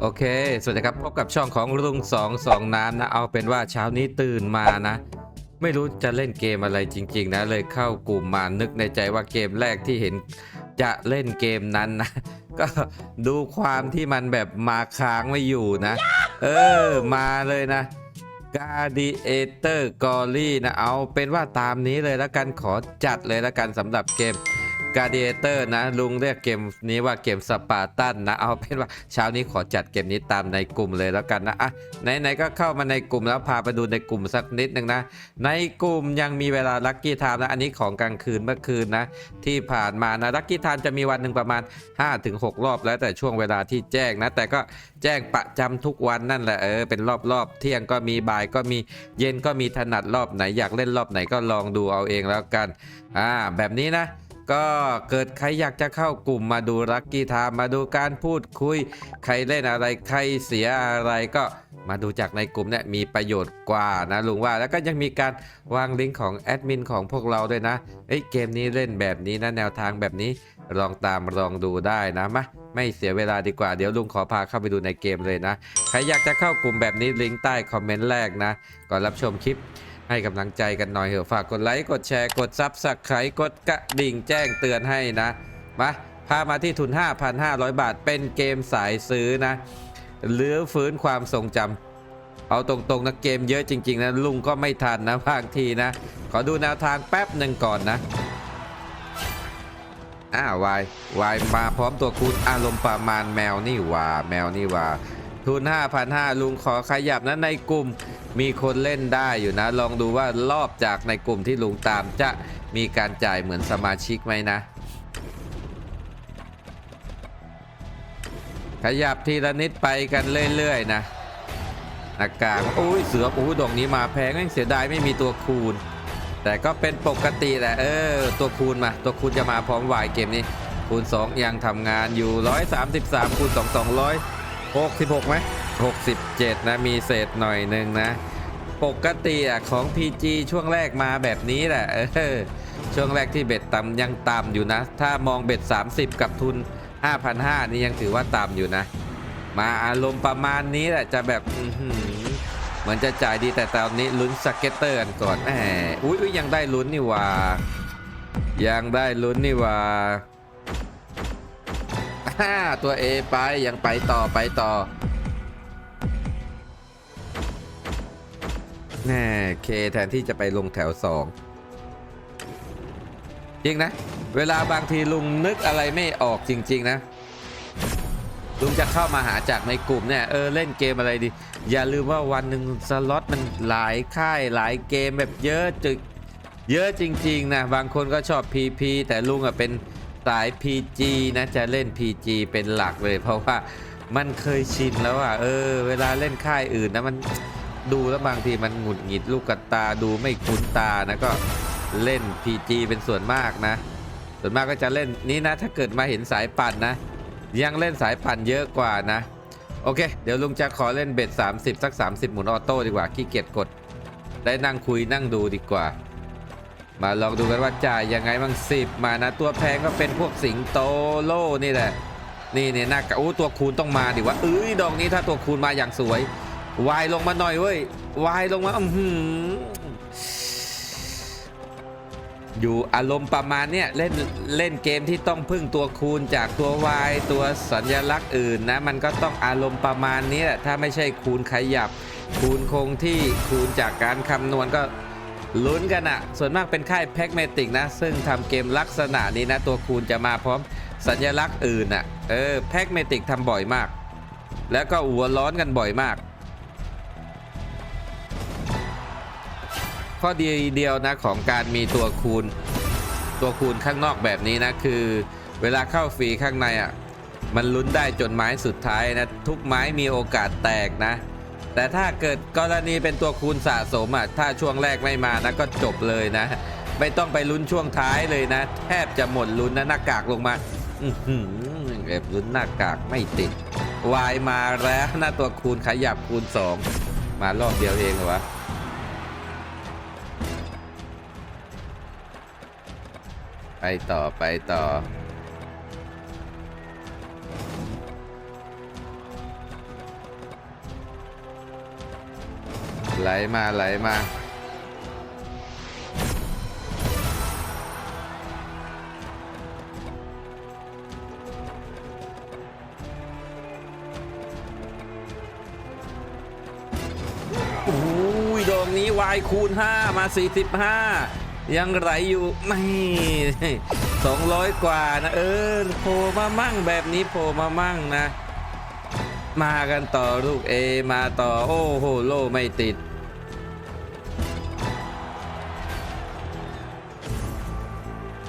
โอเค สวัสดีครับ พบกับช่องของลุงสองสองน้ำนะ เอาเป็นว่าเช้านี้ตื่นมานะ ไม่รู้จะเล่นเกมอะไรจริง ๆ นะ เลยเข้ากลุ่มมานึกในใจว่าเกมแรกที่เห็นจะเล่นเกมนั้นนะ ก็ดูความที่มันแบบมาค้างไม่อยู่นะ เออ มาเลยนะ Gladiator g o r y นะ เอาเป็นว่าตามนี้เลยแล้วกันขอจัดเลยแล้วกันสำหรับเกม Gladiator นะ ลุงเรียกเกมนี้ว่าเกมสปาร์ตันนะ เอาเป็นว่าเช้านี้ขอจัดเกมนี้ตามในกลุ่มเลยแล้วกันนะอะไหนๆก็เข้ามาในกลุ่มแล้วพาไปดูในกลุ่มสักนิดหนึ่งนะ ในกลุ่มยังมีเวลาลัคกี้ไทม์นะ อันนี้ของกลางคืนเมื่อคืนนะ ที่ผ่านมานะลัคกี้ไทม์จะมีวันหนึ่งประมาณ 5-6 รอบ แล้วแต่ช่วงเวลาที่แจ้งนะ แต่ก็แจ้งประจำทุกวันนั่นแหละเออเป็นรอบๆ เที่ยงก็มีบ่ายก็มีเย็นก็มีถนัดรอบไหนอยากเล่นรอบไหนก็ลองดูเอาเองแล้วกันอ่าแบบนี้นะ ก็เกิดใครอยากจะเข้ากลุ่มมาดูลัคกี้ไทม์มาดูการพูดคุย ใครเล่นอะไรใครเสียอะไรก็มาดูจากในกลุ่มเนี่ยมีประโยชน์กว่านะลุงว่าแล้วก็ยังมีการวางลิงก์ของแอดมินของพวกเราด้วยนะเอ้ยเกมนี้เล่นแบบนี้นะแนวทางแบบนี้ลองตามลองดูได้นะมาไม่เสียเวลาดีกว่าเดี๋ยวลุงขอพาเข้าไปดูในเกมเลยนะ ใครอยากจะเข้ากลุ่มแบบนี้ลิงก์ใต้คอมเมนต์แรกนะก่อนรับชมคลิป ให้กำลังใจกันหน่อยเถอะฝากกดไลค์ กดแชร์ กดซับสไครต์กดกระดิ่งแจ้งเตือนให้นะ มาพามาที่ทุน 5,500 บาท เป็นเกมสายซื้อนะหรือฟื้นความทรงจำเอาตรงๆนะเกมเยอะจริง ๆ นะ ลุงก็ไม่ทันนะบางทีนะ ขอดูแนวทางแป๊บหนึ่งก่อนนะอ้าววายวายมาพร้อมตัวคูณอารมณ์ประมาณแมวนี่ว่า แมวนี่ว่า ทุน 5,500 ลุงขอขยับนะในกลุ่มมีคนเล่นได้อยู่นะ ลองดูว่ารอบจากในกลุ่มที่ลุงตามจะมีการจ่ายเหมือนสมาชิกไหมนะ ขยับทีละนิดไปกันเรื่อยๆนะอากาศอุ้ยเสือโอ้ดอกนี้มาแพงแม่งเสียดายไม่มีตัวคูณ แต่ก็เป็นปกติแหละเออ ตัวคูณมา ตัวคูณจะมาพร้อมวายเกมนี้คูณ 2 ยังทำงานอยู่ 133คูณ2 66ไหม67 นะ มีเศษหน่อยหนึ่งนะ ปกติอะของ PG ช่วงแรกมาแบบนี้แหละเออช่วงแรกที่เบ็ดต่ำยังต่ำอยู่นะ ถ้ามองเบ็ด 30 กับทุน 5,500 นี่ยังถือว่าต่ำอยู่นะ มาอารมณ์ประมาณนี้แหละจะแบบเหมือนจะจ่ายดีแต่ตอนนี้ลุ้นสเก็ตเตอร์กันก่อนแหมอุ้ยยังได้ลุ้นนี่ว่า ยังได้ลุ้นนี่ว่าอ่า ตัว A ไปยังไปต่อไปต่อแน่เคแทนที่จะไปลงแถวสองจริงนะ เวลาบางทีลุงนึกอะไรไม่ออกจริง ๆ นะ ลุงจะเข้ามาหาจากในกลุ่มเนี่ย เออ เล่นเกมอะไรดี อย่าลืมว่าวันหนึ่งสล็อตมันหลายค่ายหลายเกมแบบเยอะจึกเยอะจริง ๆ นะ บางคนก็ชอบ PP แต่ลุงอะเป็น สาย PG นะจะเล่น PG เป็นหลักเลย เพราะว่ามันเคยชินแล้วอะเออ เวลาเล่นค่ายอื่นนะมันดูแล้วบางทีมันหงุดหงิดลูกกระตาดูไม่คุ้นตานะก็เล่น PG เป็นส่วนมากนะ ส่วนมากก็จะเล่นนี้นะ ถ้าเกิดมาเห็นสายปั่นนะ ยังเล่นสายปั่นเยอะกว่านะ โอเค เดี๋ยวลุงจะขอเล่นเบ็ด30 สัก 30 หมุนออโต้ดีกว่าขี้เกียจกด ได้นั่งคุยนั่งดูดีกว่า มาลองดูกันว่าจ่ายยังไงบ้างสิบมานะตัวแพงก็เป็นพวกสิงโตโล่นี่แหละ นี่เนี่ยหน้ากะโอ้ตัวคูณต้องมาดิว่าเอ้ยดอกนี้ถ้าตัวคูณมาอย่างสวยวายลงมาหน่อยเว้ยวายลงมาอือหือยู่อารมณ์ประมาณเนี้ยเล่นเล่นเกมที่ต้องพึ่งตัวคูณจากตัว Y ตัวสัญลักษณ์อื่นนะ มันก็ต้องอารมณ์ประมาณนี้แหละถ้าไม่ใช่คูณขยับ คูณคงที่คูณจากการคำนวณก็ ลุ้นกันอะส่วนมากเป็นค่ายแพ็กเมติกนะ ซึ่งทำเกมลักษณะนี้นะ ตัวคูณจะมาพร้อมสัญลักษณ์อื่นอะเออแพ็กเมติกทำบ่อยมาก แล้วก็หัวร้อนกันบ่อยมาก ข้อดีเดียวนะของการมีตัวคูณ ตัวคูณข้างนอกแบบนี้นะคือ เวลาเข้าฟรีข้างในอะมันลุ้นได้จนไม้สุดท้ายนะ ทุกไม้มีโอกาสแตกนะ แต่ถ้าเกิดกรณีเป็นตัวคูณสะสมอะถ้าช่วงแรกไม่มานะก็จบเลยนะ ไม่ต้องไปลุ้นช่วงท้ายเลยนะ แทบจะหมดลุ้นนะหน้ากากลงมาอื้อบลุ้นหน้ากากไม่ติดวายมาแล้วหนะตัวคูณขยับคูณสองมารอบเดียวเองเหรอวะไปต่อไปต่อ ไหลมาไหลมาโอ้ยดอกนี้วายคูณ 5 มา 45 ยังไหลอยู่ไม่200กว่านะเออโผล่มามั่งแบบนี้โผล่มามั่งนะ มากันต่อลูกเอมาต่อ โอ้โห โลไม่ติด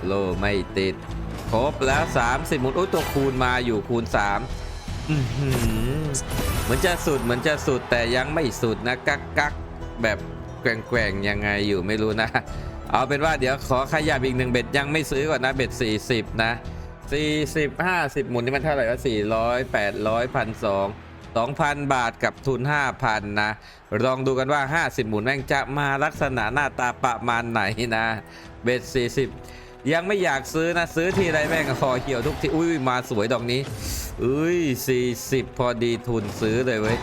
โลไม่ติด ครบแล้ว30หมุนโอ้ยตัวคูณมาอยู่คูณ3อื้อหือเหมือนจะสุดเหมือนจะสุดแต่ยังไม่สุดนะ กักกักแบบแกว่งๆยังไงอยู่ไม่รู้นะ เอาเป็นว่าเดี๋ยวขอขยับอีกหนึ่งเบ็ดยังไม่ซื้อก่อนนะเบ็ด40นะ40 50หมุนนี่มันเท่าไหร่วะ400 800 1,200 2,000บาทกับทุน5,000นะ ลองดูกันว่า50หมุนแม่งจะมาลักษณะหน้าตาประมาณไหนนะ เบ็ด40 ยังไม่อยากซื้อนะซื้อทีไรแม่งคอเหี่ยวทุกทีอุ้ยมาสวยดอกนี้อุ้ย40 พอดีทุนซื้อเลยเว้ย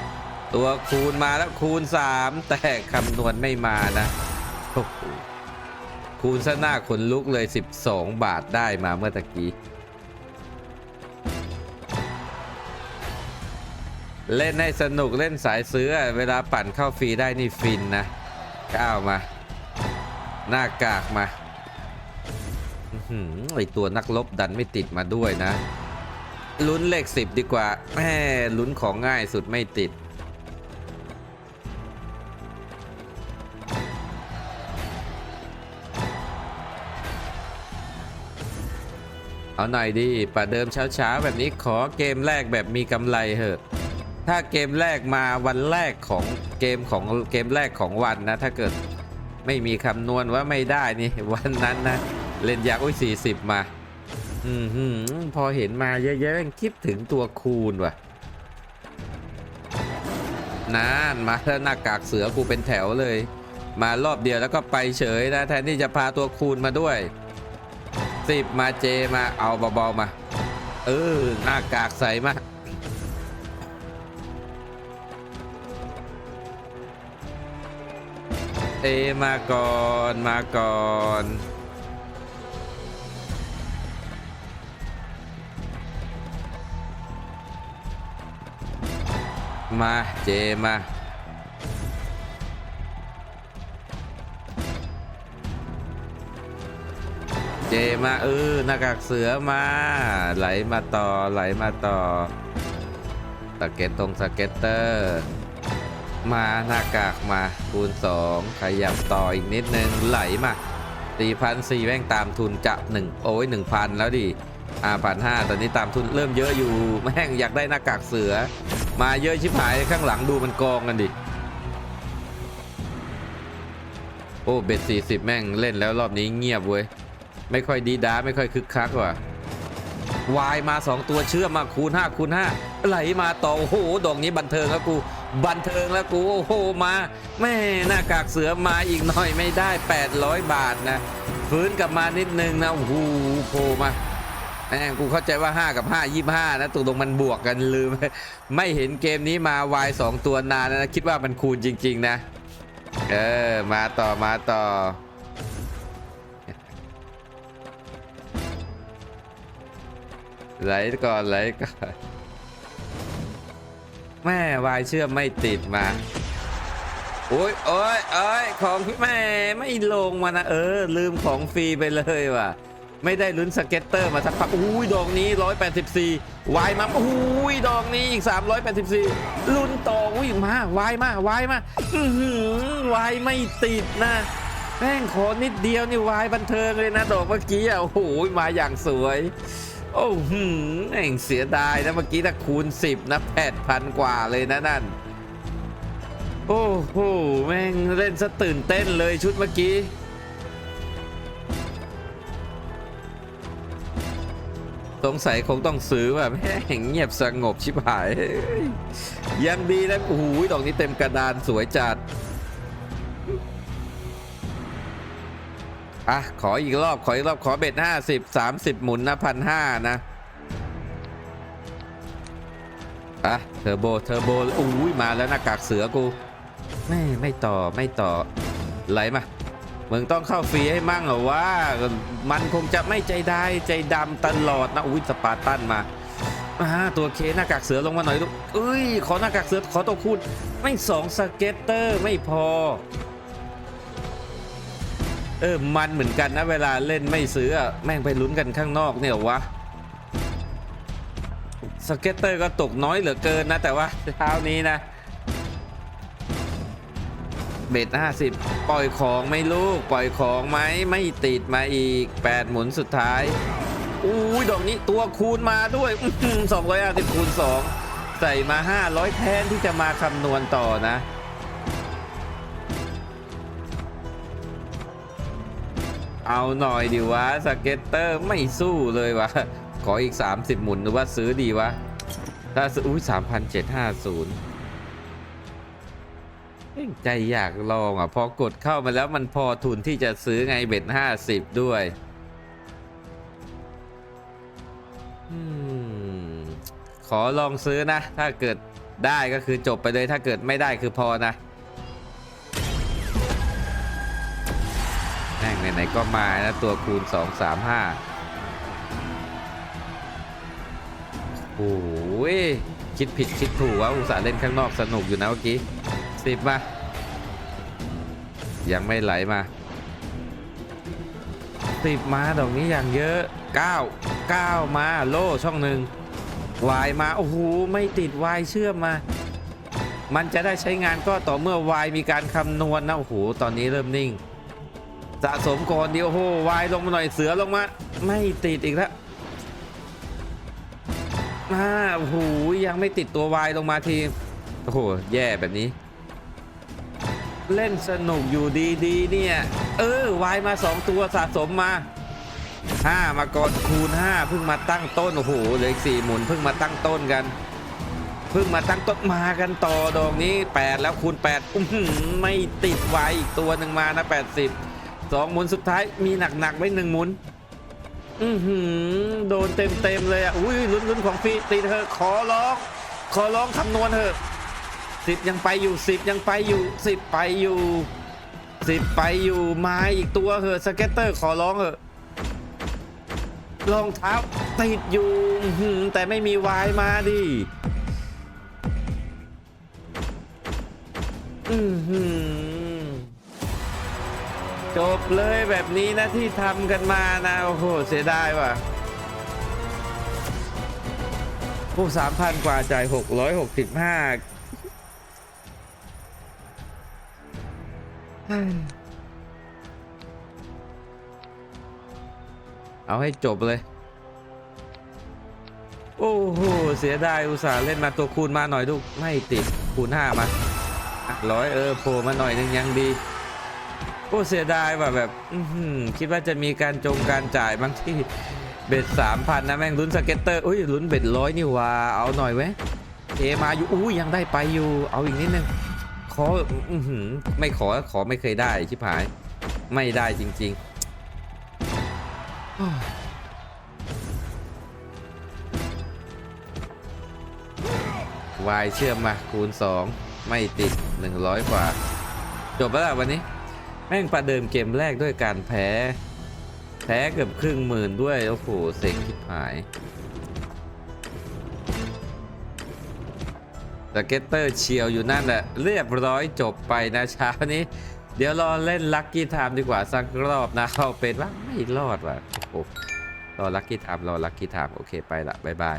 ตัวคูณมาแล้วคูณ 3 แต่คำนวณไม่มานะคูณซะหน้าขนลุกเลย 12 บาทได้มาเมื่อตะกี้ เล่นให้สนุกเล่นสายซื้อ เวลาปั่นเข้าฟรีได้นี่ฟินนะก้าวมา หน้ากากมา ไอตัวนักลบดันไม่ติดมาด้วยนะ ลุ้นเลขสิบดีกว่าแม่ลุ้นของง่ายสุดไม่ติด เอาหน่อยดิประเดิมเช้าๆ แบบนี้ขอเกมแรกแบบมีกำไรเหอะถ้าเกมแรกมาวันแรกของเกมของเกมแรกของวันนะ ถ้าเกิดไม่มีคำนวณว่าไม่ได้นี่วันนั้นนะ เล่นยากอุ้ยสี่สิบมาอืมหืมพอเห็นมาเยอะๆคิดถึงตัวคูณว่ะนานมาแล้วหน้ากากเสือกูเป็นแถวเลย มารอบเดียวแล้วก็ไปเฉยนะแทนที่จะพาตัวคูณมาด้วยสิบมาเจมาเอาเบาๆมา เออหน้ากากใสมาเอมาก่อนมาก่อน มาเจมาเจมาเออหน้ากากเสือมา ไหลมาต่อไหลมาต่อสเก็ตตรงสเก็ตเตอร์ มาหน้ากากมาคูณ2ขยับต่ออีกนิดนึงไหลมาสี่พันสี่แม่งตามทุนจะหนึ่งโอ้ยหนึ่งพันแล้วดิอ่าพันห้าตอนนี้ตามทุนเริ่มเยอะอยู่แม่งอยากได้หน้ากากเสือ มาเยอะชิบหายข้างหลังดูมันกองกันดิ โอ้เบ็ดสี่สิบแม่งเล่นแล้วรอบนี้เงียบเว้ย ไม่ค่อยดีด้าไม่ค่อยคึกคักว่ะวายมา 2 ตัวเชื่อมมาคูณ5คูณ5ไหลมาต่อโอ้โหดอกนี้บันเทิงแล้วกู บันเทิงแล้วกูโอ้โหมาแม่หน้ากากเสือมาอีกหน่อยไม่ได้ 800 บาทนะฟื้นกลับมานิดนึงนะโอ้โหโผล่มา แม่กูเข้าใจว่า 5 กับ 5 25 นะตกลงมันบวกกันลืม ไม่เห็นเกมนี้มาวาย2ตัวนานนะ คิดว่ามันคูณจริง ๆ นะ เออ มาต่อมาต่อ ไหลก่อนไหลก่อน แม่วายเชื่อมไม่ติดมาโอ้ยโอ้ยโอ้ยของพี่แม่ไม่ลงมานะ เออ ลืมของฟรีไปเลยว่ะ ไม่ได้ลุ้นสเก็ตเตอร์มาสักพักอุ้ยดอกนี้ 184วายมาอุ้ยดอกนี้อีก 384 ลุ้นต่ออุ้ยมาวายมาวายมาอื้อหือวายไม่ติดนะแม่งขอนิดเดียวนี่วายบันเทิงเลยนะดอกเมื่อกี้อะโอ้โหมาอย่างสวย โอ้โหแม่งเสียดายนะเมื่อกี้ถ้าคูณ 10 นะแปดพันกว่าเลยนะนั่น โอ้โหแม่งเล่นซะตื่นเต้นเลยชุดเมื่อกี้ สงสัยคงต้องซื้อว่ะแม่งเงียบสงบชิบหาย ยังดีนะโอ้โหดอกนี้เต็มกระดานสวยจัด อะ ขออีกรอบ ขออีกรอบขอเบ็ดห้าสิบสามสิบหมุนนะพันห้านะ อะ เทอร์โบ เทอร์โบ อุ้ยมาแล้วหน้ากากเสือกู ไม่ ไม่ต่อไม่ต่อ ไหลมา มึงต้องเข้าฟรีให้มั่งเหรอวะมันคงจะไม่ใจได้ใจดำตลอดนะอุ้ยสปาร์ตันมาอ่าตัวเคหน้ากากเสือลงมาหน่อยลูกเอ้ย ขอหน้ากากเสือขอตัวคูณไม่สองสเก็ตเตอร์ไม่พอ เออมันเหมือนกันนะเวลาเล่นไม่ซื้ออะแม่งไปลุ้นกันข้างนอกเนี่ยเหรอวะสเก็ตเตอร์ก็ตกน้อยเหลือเกินนะแต่ว่าเช้านี้นะ เบ็ดห้าสิบปล่อยของไม่ลูก ปล่อยของไหมไม่ติดมาอีก8หมุนสุดท้ายอุ้ยดอกนี้ตัวคูณมาด้วยสองร้อยห้าสิบคูณสองใส่มา500แทนที่จะมาคำนวณต่อนะเอาหน่อยดิวะสเก็ตเตอร์ไม่สู้เลยวะขออีก 30 หมุนหรือว่าซื้อดีวะ ถ้าซื้ออุ้ย3,750เอ้ย ใจอยากลองอะ พอกดเข้ามาแล้วมันพอทุนที่จะซื้อไงเบ็ดห้าสิบด้วยอขอลองซื้อนะ ถ้าเกิดได้ก็คือจบไปเลยถ้าเกิดไม่ได้คือพอนะแม่งไหนๆก็มานะ ตัวคูณ 2 3 5 โอ้ยคิดผิดคิดถูกว่าอุตส่าห์เล่นข้างนอกสนุกอยู่นะเมื่อกี้ สิบมา ยังไม่ไหลมาสิบมาดอกนี้อย่างเยอะเก้าเก้ามาโล่ช่องหนึ่งวายมา โอ้โห ไม่ติดวายเชื่อมมา มันจะได้ใช้งานก็ต่อเมื่อวายมีการคำนวณนะ โอ้โห ตอนนี้เริ่มนิ่ง สะสมก่อนเดียวโอ้โหวายลงมาหน่อยเสือลงมา ไม่ติดอีกแล้วมาโอ้โห ยังไม่ติดตัววายลงมาที โอ้โห แย่แบบนี้ เล่นสนุกอยู่ดีๆเนี่ย เออวายมา 2 ตัวสะสมมา 5 มาก่อนคูณ 5 เพิ่งมาตั้งต้น โอ้โหเหลืออีก4หมุนเพิ่งมาตั้งต้นกัน เพิ่งมาตั้งต้นมากันต่อดอกนี้ 8 แล้วคูณ 8อื้อหือไม่ติดวายอีกตัวหนึ่งมานะ 80 2 หมุนสุดท้ายมีหนักๆไว้หนึ่งหมุน อือหือโดนเต็มๆเลยอะ อุ้ยลุ้นๆของฟรีตีเธอะขอร้อง ขอร้องคำนวณเถอะ สิบยังไปอยู่สิบยังไปอยู่สิบไปอยู่สิบไปอยู่มาอีกตัวเหอะสเก็ตเตอร์ขอร้องเหอะรองเท้าติดอยู่แต่ไม่มีวายมาดิอือหือจบเลยแบบนี้นะที่ทำกันมานะ โอ้โห เสียดายว่ะพวกสามพันกว่าจ่ายหกร้อยหกสิบห้า เอาให้จบเลย โอ้โห เสียดายอุตส่าห์เล่นมาตัวคูณมาหน่อยลูก ไม่ติดคูณ5มาร้อยเออโผล่มาหน่อยนึงยังดีโอ้เสียดายว่ะแบบคิดว่าจะมีการจงการจ่ายบางที่เบ็ดสามพันนะแม่งลุ้นสเก็ตเตอร์อุ้ยลุ้นเบ็ดร้อยนี่ว่าเอาหน่อยไหมเอมาอยู่อู้ยังได้ไปอยู่ เอาอีกนิดนึง ขออือหือไม่ขอขอไม่เคยได้ชิบหาย ไม่ได้จริงๆโอ้ยเชื่อมมาคูณ 2 ไม่ติด 100 กว่า จบแล้วล่ะวันนี้ แม่งประเดิมเกมแรกด้วยการแพ้ แพ้เกือบครึ่งหมื่นด้วย โอ้โหเซ็งชิบหาย แต่เก็ตเตอร์เชียวอยู่นั่นแหละ เรียบร้อยจบไปนะเช้านี้ เดี๋ยวรอเล่นลัคกี้ไทม์ดีกว่าสักรอบนะเอาเป็นว่าไม่รอดว่ะโอ้รอลัคกี้ไทม์รอลัคกี้ไทม์โอเคไปละบ๊ายบาย